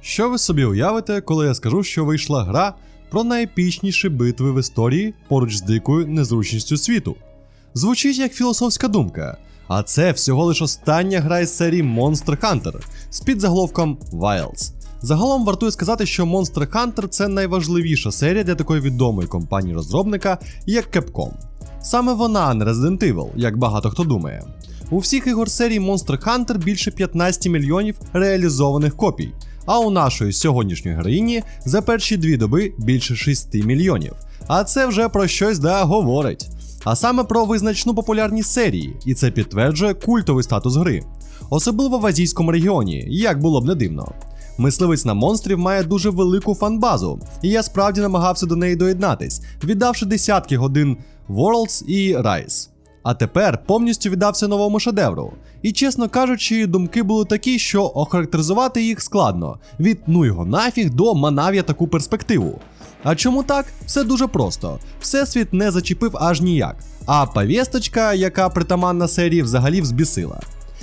Що ви собі уявите, коли я скажу, що вийшла гра про найепічніші битви в історії поруч з дикою незручністю світу? Звучить як філософська думка, а це всього лиш остання гра із серії Monster Hunter з підзаголовком Wilds. Загалом вартує сказати, що Monster Hunter це найважливіша серія для такої відомої компанії-розробника, як Capcom. Саме вона, не Resident Evil, як багато хто думає. У всіх ігор серії Monster Hunter більше 15 мільйонів реалізованих копій, а у нашої сьогоднішньої героїні за перші дві доби більше 6 мільйонів. А це вже про щось да говорить. А саме про визначну популярність серії, і це підтверджує культовий статус гри, особливо в азійському регіоні, як було б не дивно. Мисливець на монстрів має дуже велику фанбазу, і я справді намагався до неї доєднатись, віддавши десятки годин Worlds і Rise. А тепер повністю віддався новому шедевру. І чесно кажучи, думки були такі, що охарактеризувати їх складно від ну його нафіг до манав я таку перспективу. А чому так? Все дуже просто. Всесвіт не зачепив аж ніяк. А повісточка, яка притаманна серії, взагалі взбісила.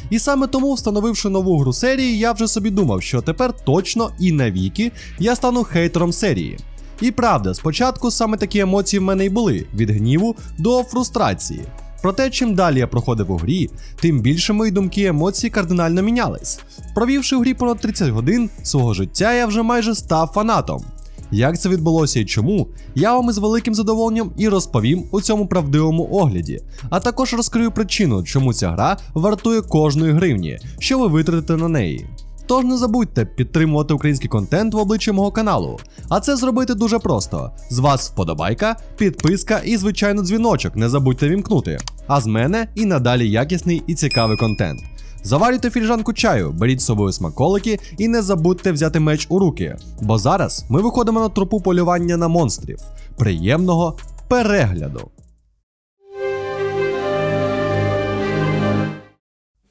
І саме тому, встановивши нову гру серії, я вже собі думав, що тепер точно і навіки я стану хейтером серії. І правда, спочатку саме такі емоції в мене й були: від гніву до фрустрації. Проте, чим далі я проходив у грі, тим більше мої думки і емоції кардинально мінялись. Провівши в грі понад 30 годин свого життя, я вже майже став фанатом. Як це відбулося і чому, я вам із великим задоволенням і розповім у цьому правдивому огляді, а також розкрию причину, чому ця гра вартує кожної гривні, що ви витратите на неї. Тож не забудьте підтримувати український контент в обличчі мого каналу. А це зробити дуже просто: з вас вподобайка, підписка і, звичайно, дзвіночок. Не забудьте вімкнути. А з мене і надалі якісний і цікавий контент. Заварюйте фільжанку чаю, беріть з собою смаколики і не забудьте взяти меч у руки. Бо зараз ми виходимо на тропу полювання на монстрів. Приємного перегляду!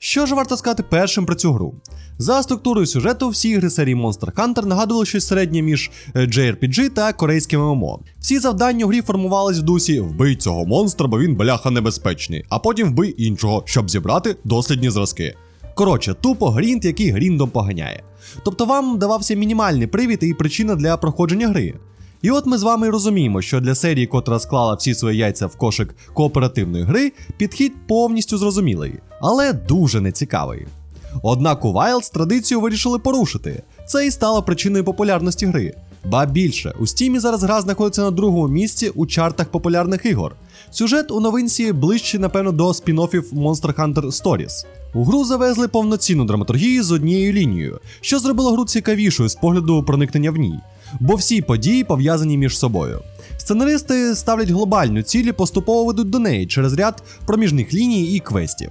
Що ж варто сказати першим про цю гру? За структурою сюжету, всі ігри серії Monster Hunter нагадували щось середнє між е, JRPG та корейським ММО. Всі завдання у грі формувались в дусі вбий цього монстра, бо він бляха небезпечний, а потім вбий іншого, щоб зібрати дослідні зразки. Коротше, тупо грінд, який гріндом поганяє. Тобто вам давався мінімальний привід і причина для проходження гри. І от ми з вами розуміємо, що для серії, котра склала всі свої яйця в кошик кооперативної гри, підхід повністю зрозумілий, але дуже нецікавий. Однак у Wilds традицію вирішили порушити. Це і стало причиною популярності гри. Ба більше, у Стімі зараз гра знаходиться на другому місці у чартах популярних ігор. Сюжет у новинці ближче, напевно, до спін-оффів Monster Hunter Stories. У гру завезли повноцінну драматургію з однією лінією, що зробило гру цікавішою з погляду проникнення в ній, бо всі події пов'язані між собою. Сценаристи ставлять глобальну ціль і поступово ведуть до неї через ряд проміжних ліній і квестів.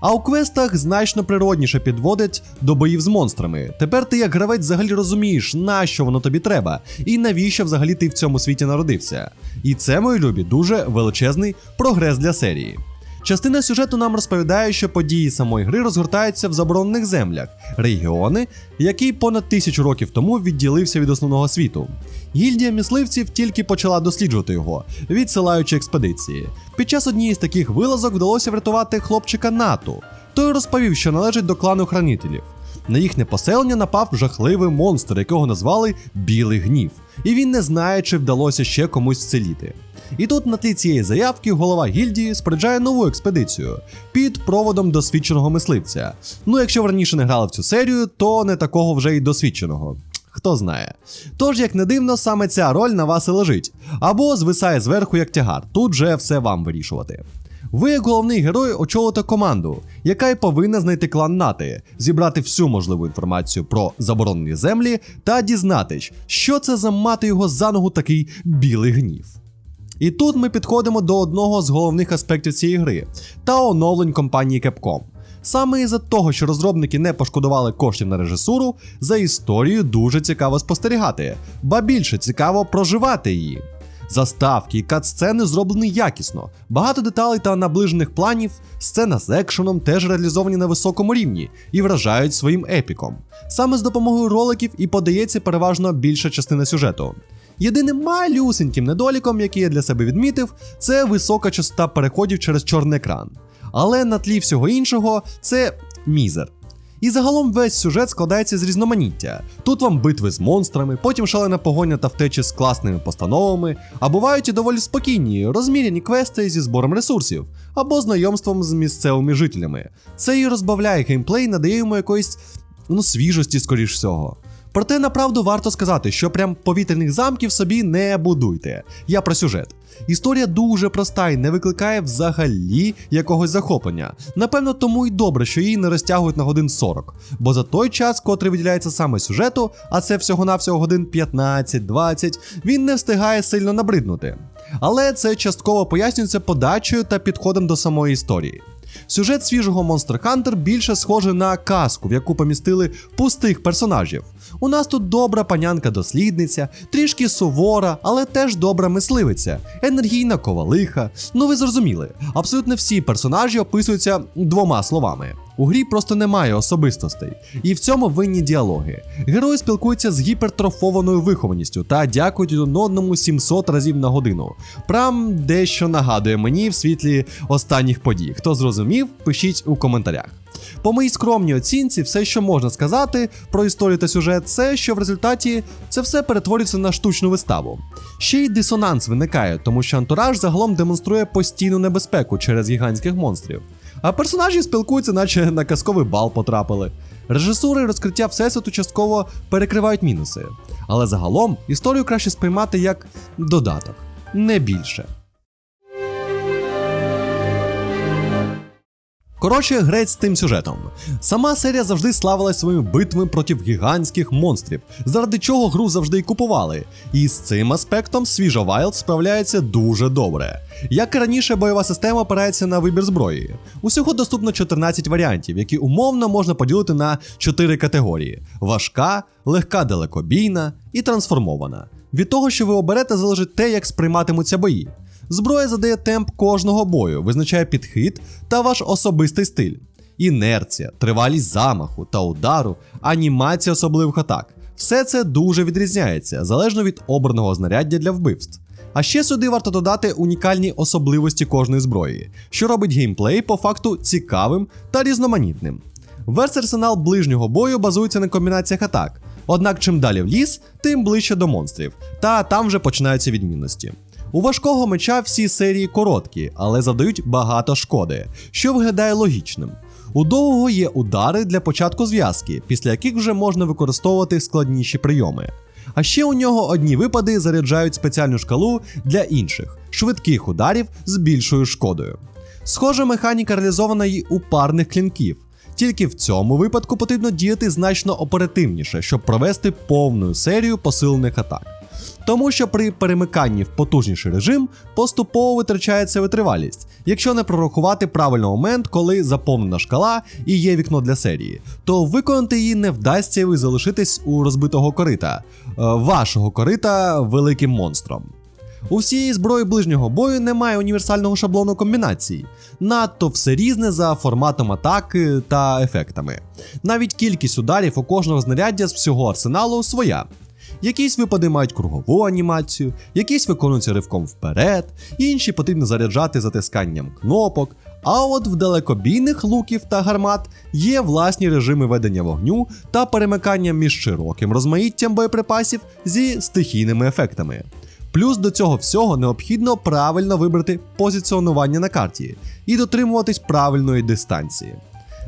А у квестах значно природніше підводить до боїв з монстрами. Тепер ти, як гравець, взагалі розумієш, на що воно тобі треба, і навіщо взагалі ти в цьому світі народився. І це, мої любі, дуже величезний прогрес для серії. Частина сюжету нам розповідає, що події самої гри розгортаються в заборонених землях, регіони, який понад тисячу років тому відділився від основного світу. Гільдія мисливців тільки почала досліджувати його, відсилаючи експедиції. Під час однієї з таких вилазок вдалося врятувати хлопчика Нату. Той розповів, що належить до клану хранителів. На їхнє поселення напав жахливий монстр, якого назвали Білий Гнів, і він не знає, чи вдалося ще комусь вцеліти. І тут на тлі цієї заявки голова гільдії споряджає нову експедицію під проводом досвідченого мисливця. Ну, якщо ви раніше не грали в цю серію, то не такого вже й досвідченого. Хто знає. Тож, як не дивно, саме ця роль на вас і лежить, або звисає зверху як тягар. Тут же все вам вирішувати. Ви, як головний герой, очолите команду, яка й повинна знайти клан Нати, зібрати всю можливу інформацію про заборонені землі та дізнатись, що це за мати його за ногу такий білий гнів. І тут ми підходимо до одного з головних аспектів цієї гри та оновлень компанії Capcom. Саме із-за того, що розробники не пошкодували коштів на режисуру, за історією дуже цікаво спостерігати, ба більше цікаво проживати її. Заставки і кат-сцени зроблені якісно, багато деталей та наближених планів, сцена з екшеном теж реалізовані на високому рівні і вражають своїм епіком. Саме з допомогою роликів і подається переважно більша частина сюжету. Єдиним малюсеньким недоліком, який я для себе відмітив, це висока частота переходів через чорний екран. Але на тлі всього іншого це мізер. І загалом весь сюжет складається з різноманіття. Тут вам битви з монстрами, потім шалена погоня та втечі з класними постановами, а бувають і доволі спокійні, розміряні квести зі збором ресурсів або знайомством з місцевими жителями. Це і розбавляє геймплей, надає йому якоїсь ну, свіжості, скоріш всього. Проте направду варто сказати, що прям повітряних замків собі не будуйте. Я про сюжет. Історія дуже проста і не викликає взагалі якогось захоплення. Напевно, тому й добре, що її не розтягують на годин 40, бо за той час, котрий виділяється саме сюжету, а це всього-навсього годин 15-20, він не встигає сильно набриднути. Але це частково пояснюється подачею та підходом до самої історії. Сюжет свіжого Monster Hunter більше схожий на казку, в яку помістили пустих персонажів. У нас тут добра панянка-дослідниця, трішки сувора, але теж добра мисливиця, енергійна ковалиха. Ну ви зрозуміли, абсолютно всі персонажі описуються двома словами. У грі просто немає особистостей, і в цьому винні діалоги. Герої спілкуються з гіпертрофованою вихованістю та дякують один одному 700 разів на годину. Прям дещо нагадує мені в світлі останніх подій. Хто зрозумів, пишіть у коментарях. По моїй скромній оцінці, все, що можна сказати про історію та сюжет, це що в результаті це все перетворюється на штучну виставу. Ще й дисонанс виникає, тому що антураж загалом демонструє постійну небезпеку через гігантських монстрів. А персонажі спілкуються, наче на казковий бал потрапили. Режисури розкриття всесвіту частково перекривають мінуси. Але загалом історію краще сприймати як додаток, не більше. Коротше, грець з тим сюжетом. Сама серія завжди славилась своїми битвами проти гігантських монстрів, заради чого гру завжди й купували. І з цим аспектом свіжа Wild справляється дуже добре. Як і раніше, бойова система опирається на вибір зброї. Усього доступно 14 варіантів, які умовно можна поділити на 4 категорії: важка, легка далекобійна і трансформована. Від того, що ви оберете, залежить те, як сприйматимуться бої. Зброя задає темп кожного бою, визначає підхід та ваш особистий стиль. Інерція, тривалість замаху та удару, анімація особливих атак. Все це дуже відрізняється залежно від обраного знаряддя для вбивств. А ще сюди варто додати унікальні особливості кожної зброї, що робить геймплей по факту цікавим та різноманітним. Весь арсенал ближнього бою базується на комбінаціях атак. Однак, чим далі в ліс, тим ближче до монстрів, та там вже починаються відмінності. У важкого меча всі серії короткі, але завдають багато шкоди, що виглядає логічним. У довгого є удари для початку зв'язки, після яких вже можна використовувати складніші прийоми. А ще у нього одні випади заряджають спеціальну шкалу для інших швидких ударів з більшою шкодою. Схожа механіка реалізована й у парних клінків. Тільки в цьому випадку потрібно діяти значно оперативніше, щоб провести повну серію посилених атак. Тому що при перемиканні в потужніший режим поступово витрачається витривалість, якщо не прорахувати правильний момент, коли заповнена шкала і є вікно для серії, то виконати її не вдасться і ви залишитесь у розбитого корита, е, вашого корита великим монстром. У всієї зброї ближнього бою немає універсального шаблону комбінацій. Надто все різне за форматом атаки та ефектами. Навіть кількість ударів у кожного знаряддя з всього арсеналу своя. Якісь випади мають кругову анімацію, якісь виконуються ривком вперед, інші потрібно заряджати затисканням кнопок. А от в далекобійних луків та гармат є власні режими ведення вогню та перемикання між широким розмаїттям боєприпасів зі стихійними ефектами. Плюс до цього всього необхідно правильно вибрати позиціонування на карті і дотримуватись правильної дистанції.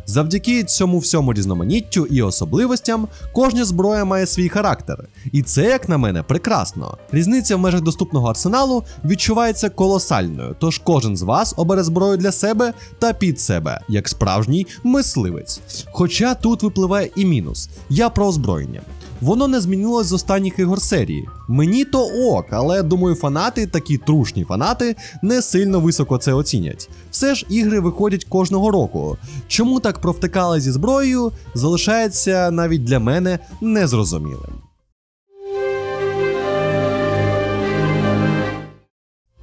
Завдяки цьому всьому різноманіттю і особливостям кожна зброя має свій характер, і це, як на мене, прекрасно. Різниця в межах доступного арсеналу відчувається колосальною, тож кожен з вас обере зброю для себе та під себе, як справжній мисливець. Хоча тут випливає і мінус: я про озброєння. Воно не змінилось з останніх ігор серії. Мені то ок, але думаю, фанати, такі трушні фанати, не сильно високо це оцінять. Все ж ігри виходять кожного року. Чому так провтикали зі зброєю, залишається навіть для мене незрозумілим.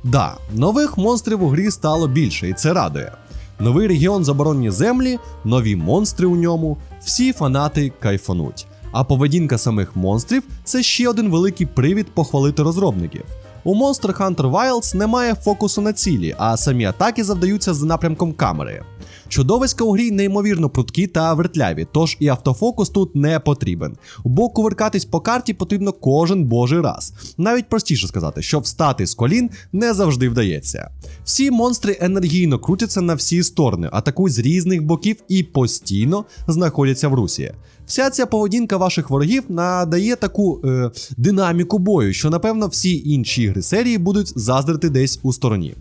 Да, нових монстрів у грі стало більше, і це радує. Новий регіон заборонені землі, нові монстри у ньому, всі фанати кайфануть. А поведінка самих монстрів це ще один великий привід похвалити розробників. У Monster Hunter Wilds немає фокусу на цілі, а самі атаки завдаються за напрямком камери. Чудовиська у грі неймовірно прудкі та вертляві, тож і автофокус тут не потрібен. Бо кувиркатись по карті потрібно кожен божий раз. Навіть простіше сказати, що встати з колін не завжди вдається. Всі монстри енергійно крутяться на всі сторони, атакують з різних боків і постійно знаходяться в русі. Вся ця поведінка ваших ворогів надає таку е, динаміку бою, що напевно всі інші ігри серії будуть заздрити десь у стороні.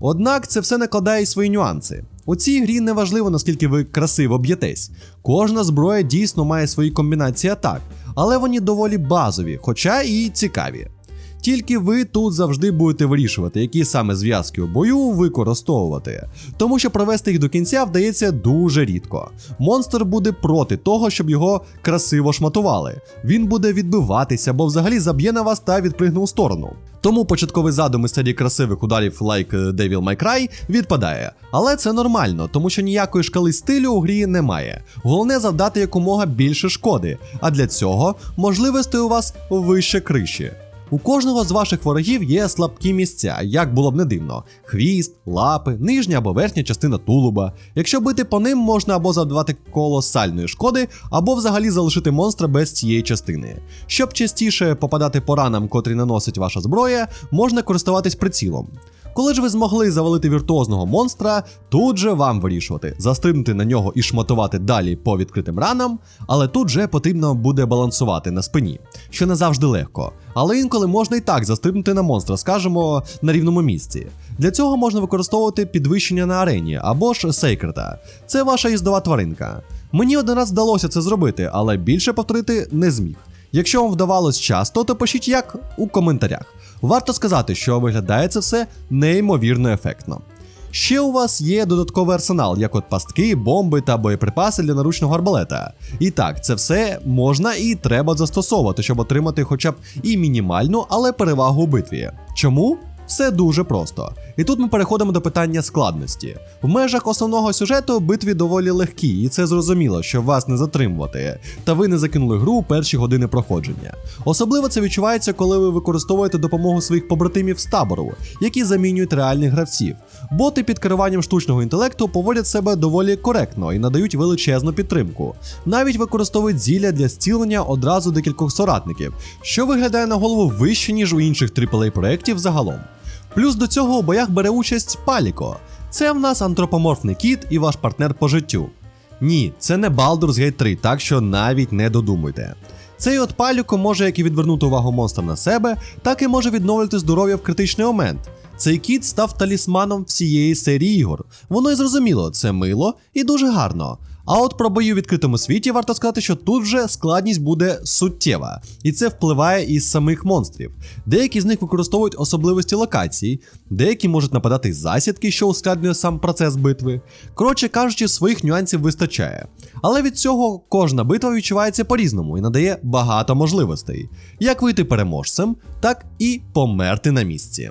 Однак це все накладає свої нюанси. У цій грі не важливо, наскільки ви красиво б'єтесь. Кожна зброя дійсно має свої комбінації атак, але вони доволі базові, хоча і цікаві. Тільки ви тут завжди будете вирішувати, які саме зв'язки у бою використовувати, тому що провести їх до кінця вдається дуже рідко. Монстр буде проти того, щоб його красиво шматували. Він буде відбиватися, бо взагалі заб'є на вас та відпригне у сторону. Тому початковий задум із серії красивих ударів like Devil May Cry відпадає. Але це нормально, тому що ніякої шкали стилю у грі немає. Головне завдати якомога більше шкоди, а для цього можливостей у вас вище криші. У кожного з ваших ворогів є слабкі місця, як було б не дивно: хвіст, лапи, нижня або верхня частина тулуба. Якщо бити по ним, можна або завдавати колосальної шкоди, або взагалі залишити монстра без цієї частини. Щоб частіше попадати по ранам, котрі наносить ваша зброя, можна користуватись прицілом. Коли ж ви змогли завалити віртуозного монстра, тут же вам вирішувати, застрибнути на нього і шматувати далі по відкритим ранам, але тут же потрібно буде балансувати на спині, що не завжди легко. Але інколи можна і так застрибнути на монстра, скажімо, на рівному місці. Для цього можна використовувати підвищення на арені або ж сейкрета. Це ваша їздова тваринка. Мені один раз вдалося це зробити, але більше повторити не зміг. Якщо вам вдавалось часто, то пишіть як у коментарях. Варто сказати, що виглядає це все неймовірно ефектно. Ще у вас є додатковий арсенал, як от пастки, бомби та боєприпаси для наручного арбалета. І так, це все можна і треба застосовувати, щоб отримати хоча б і мінімальну, але перевагу у битві. Чому? Все дуже просто. І тут ми переходимо до питання складності. В межах основного сюжету битві доволі легкі, і це зрозуміло, щоб вас не затримувати, та ви не закинули гру у перші години проходження. Особливо це відчувається, коли ви використовуєте допомогу своїх побратимів з табору, які замінюють реальних гравців. Боти під керуванням штучного інтелекту поводять себе доволі коректно і надають величезну підтримку. Навіть використовують зілля для зцілення одразу декількох соратників, що виглядає на голову вище, ніж у інших AAA проєктів загалом. Плюс до цього у боях бере участь Паліко. Це в нас антропоморфний кіт і ваш партнер по життю. Ні, це не Baldur's Gate 3, так що навіть не додумуйте. Цей от паліко може як і відвернути увагу монстра на себе, так і може відновлювати здоров'я в критичний момент. Цей кіт став талісманом всієї серії ігор. Воно й зрозуміло, це мило і дуже гарно. А от про бої в відкритому світі варто сказати, що тут вже складність буде суттєва, і це впливає із самих монстрів. Деякі з них використовують особливості локацій, деякі можуть нападати з засідки, що ускладнює сам процес битви. Коротше кажучи, своїх нюансів вистачає. Але від цього кожна битва відчувається по-різному і надає багато можливостей: як вийти переможцем, так і померти на місці.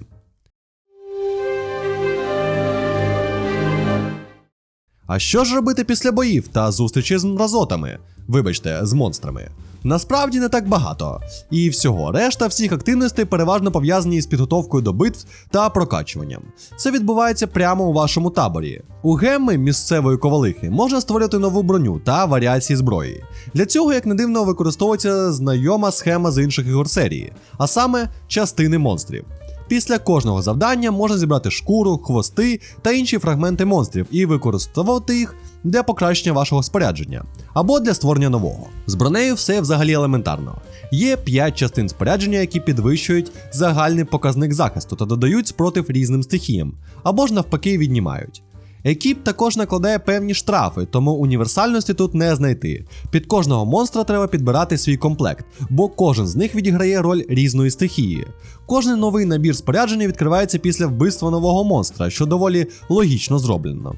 А що ж робити після боїв та зустрічі з мразотами? Вибачте, з монстрами. Насправді не так багато. І всього, решта всіх активностей переважно пов'язані з підготовкою до битв та прокачуванням. Це відбувається прямо у вашому таборі. У гемми місцевої ковалихи можна створювати нову броню та варіації зброї. Для цього, як не дивно, використовується знайома схема з інших ігор серії, а саме частини монстрів. Після кожного завдання можна зібрати шкуру, хвости та інші фрагменти монстрів і використовувати їх для покращення вашого спорядження або для створення нового. З бронею все взагалі елементарно. Є 5 частин спорядження, які підвищують загальний показник захисту та додають спротив різним стихіям, або ж навпаки віднімають. Екіп також накладає певні штрафи, тому універсальності тут не знайти. Під кожного монстра треба підбирати свій комплект, бо кожен з них відіграє роль різної стихії. Кожен новий набір спорядження відкривається після вбивства нового монстра, що доволі логічно зроблено.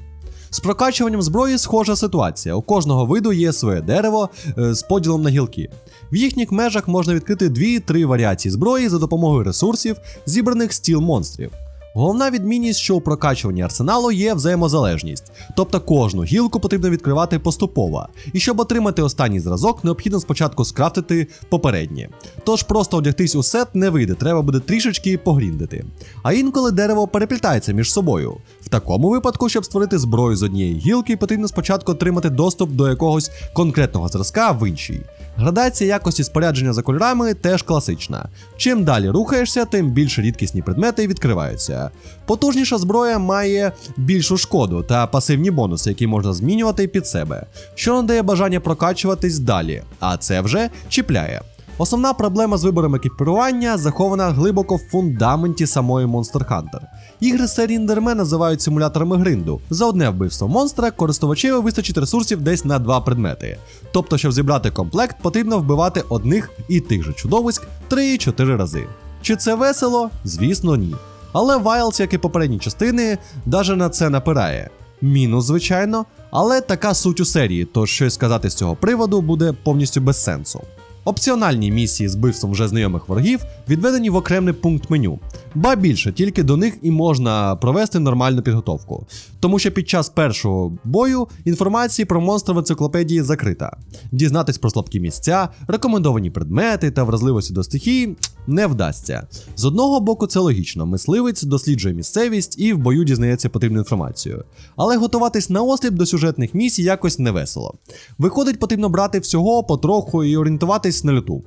З прокачуванням зброї схожа ситуація. У кожного виду є своє дерево е, з поділом на гілки. В їхніх межах можна відкрити 2-3 варіації зброї за допомогою ресурсів, зібраних з тіл монстрів. Головна відмінність, що у прокачуванні арсеналу є взаємозалежність, тобто кожну гілку потрібно відкривати поступово, і щоб отримати останній зразок, необхідно спочатку скрафтити попереднє. Тож просто одягтись у сет не вийде, треба буде трішечки погріндити. А інколи дерево переплітається між собою. В такому випадку, щоб створити зброю з однієї гілки, потрібно спочатку отримати доступ до якогось конкретного зразка в іншій. Градація якості спорядження за кольорами теж класична. Чим далі рухаєшся, тим більше рідкісні предмети відкриваються. Потужніша зброя має більшу шкоду та пасивні бонуси, які можна змінювати під себе, що надає бажання прокачуватись далі, а це вже чіпляє. Основна проблема з вибором екіпірування захована глибоко в фундаменті самої Monster Hunter. Ігри серії Enderman називають симуляторами гринду. За одне вбивство монстра користувачеві вистачить ресурсів десь на два предмети. Тобто, щоб зібрати комплект, потрібно вбивати одних і тих же чудовиськ 3-4 рази. Чи це весело? Звісно, ні. Але Вайлз, як і попередні частини, даже на це напирає. Мінус, звичайно, але така суть у серії, тож щось сказати з цього приводу буде повністю без сенсу. Опціональні місії з вбивством вже знайомих ворогів відведені в окремий пункт меню. Ба більше, тільки до них і можна провести нормальну підготовку. Тому що під час першого бою інформації про монстра в енциклопедії закрита. Дізнатись про слабкі місця, рекомендовані предмети та вразливості до стихій не вдасться. З одного боку, це логічно. Мисливець досліджує місцевість і в бою дізнається потрібну інформацію. Але готуватись на осліп до сюжетних місій якось невесело. Виходить, потрібно брати всього потроху і орієнтуватись на люту.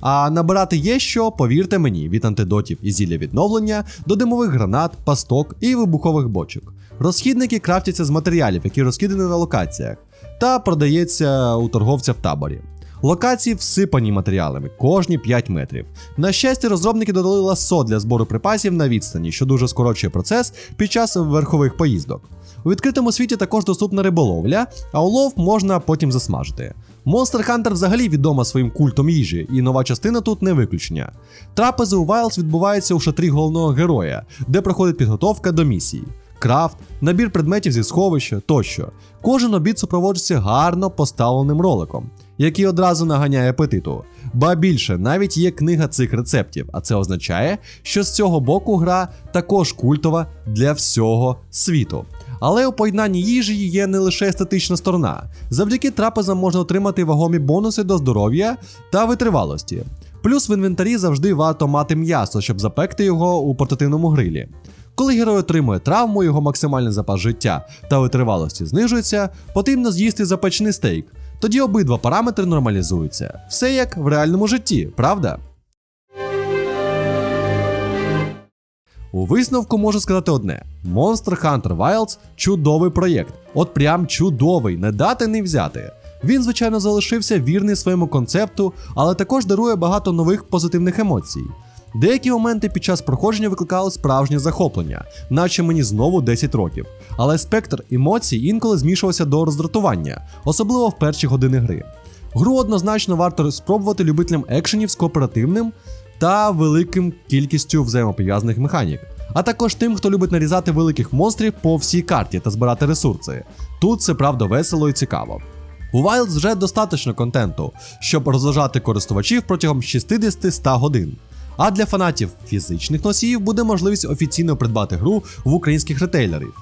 А набирати є що, повірте мені, від антидотів і зілля відновлення до димових гранат, пасток і вибухових бочок. Розхідники крафтяться з матеріалів, які розкидані на локаціях, та продається у торговця в таборі. Локації всипані матеріалами кожні 5 метрів. На щастя, розробники додали ласо для збору припасів на відстані, що дуже скорочує процес під час верхових поїздок. У відкритому світі також доступна риболовля, а улов можна потім засмажити. Monster Hunter взагалі відома своїм культом їжі, і нова частина тут не виключення. Трапези у Wilds відбуваються у шатрі головного героя, де проходить підготовка до місії. Крафт, набір предметів зі сховища тощо. Кожен обід супроводжується гарно поставленим роликом, який одразу наганяє апетиту. Ба більше, навіть є книга цих рецептів, а це означає, що з цього боку гра також культова для всього світу. Але у поєднанні їжі є не лише естетична сторона. Завдяки трапезам можна отримати вагомі бонуси до здоров'я та витривалості. Плюс в інвентарі завжди варто мати м'ясо, щоб запекти його у портативному грилі. Коли герой отримує травму, його максимальний запас життя та витривалості знижується, потрібно з'їсти запечений стейк. Тоді обидва параметри нормалізуються. Все як в реальному житті, правда? У висновку можу сказати одне: Monster Hunter Wilds чудовий проєкт. От прям чудовий, не дати не взяти. Він, звичайно, залишився вірний своєму концепту, але також дарує багато нових позитивних емоцій. Деякі моменти під час проходження викликали справжнє захоплення, наче мені знову 10 років. Але спектр емоцій інколи змішувався до роздратування, особливо в перші години гри. Гру однозначно варто спробувати любителям екшенів з кооперативним та великим кількістю взаємопов'язаних механік, а також тим, хто любить нарізати великих монстрів по всій карті та збирати ресурси. Тут це правда весело і цікаво. У Wilds вже достатньо контенту, щоб розважати користувачів протягом 60-100 годин. А для фанатів фізичних носіїв буде можливість офіційно придбати гру в українських ретейлерів.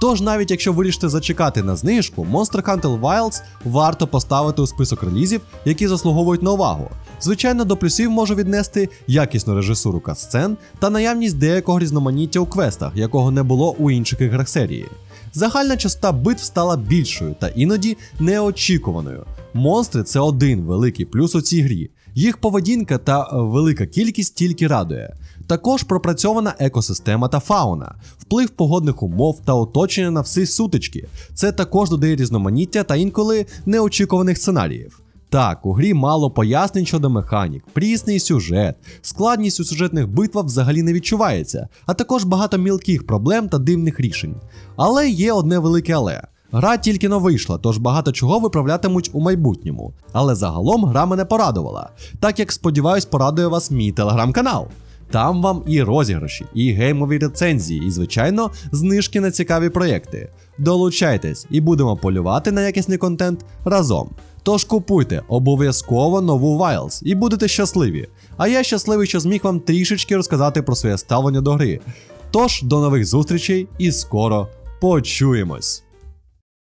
Тож, навіть якщо вирішите зачекати на знижку, Monster Hunter Wilds варто поставити у список релізів, які заслуговують на увагу. Звичайно, до плюсів можу віднести якісну режисуру касцен та наявність деякого різноманіття у квестах, якого не було у інших іграх серії. Загальна частота битв стала більшою та іноді неочікуваною. Монстри це один великий плюс у цій грі. Їх поведінка та е, велика кількість тільки радує. Також пропрацьована екосистема та фауна, вплив погодних умов та оточення на всі сутички. Це також додає різноманіття та інколи неочікуваних сценаріїв. Так, у грі мало пояснень щодо механік, прісний сюжет, складність у сюжетних битвах взагалі не відчувається, а також багато мілких проблем та дивних рішень. Але є одне велике але. Гра тільки но вийшла, тож багато чого виправлятимуть у майбутньому. Але загалом гра мене порадувала, так як сподіваюсь, порадує вас мій телеграм-канал. Там вам і розіграші, і геймові рецензії, і, звичайно, знижки на цікаві проєкти. Долучайтесь і будемо полювати на якісний контент разом. Тож купуйте обов'язково нову Wilds і будете щасливі. А я щасливий, що зміг вам трішечки розказати про своє ставлення до гри. Тож до нових зустрічей і скоро почуємось.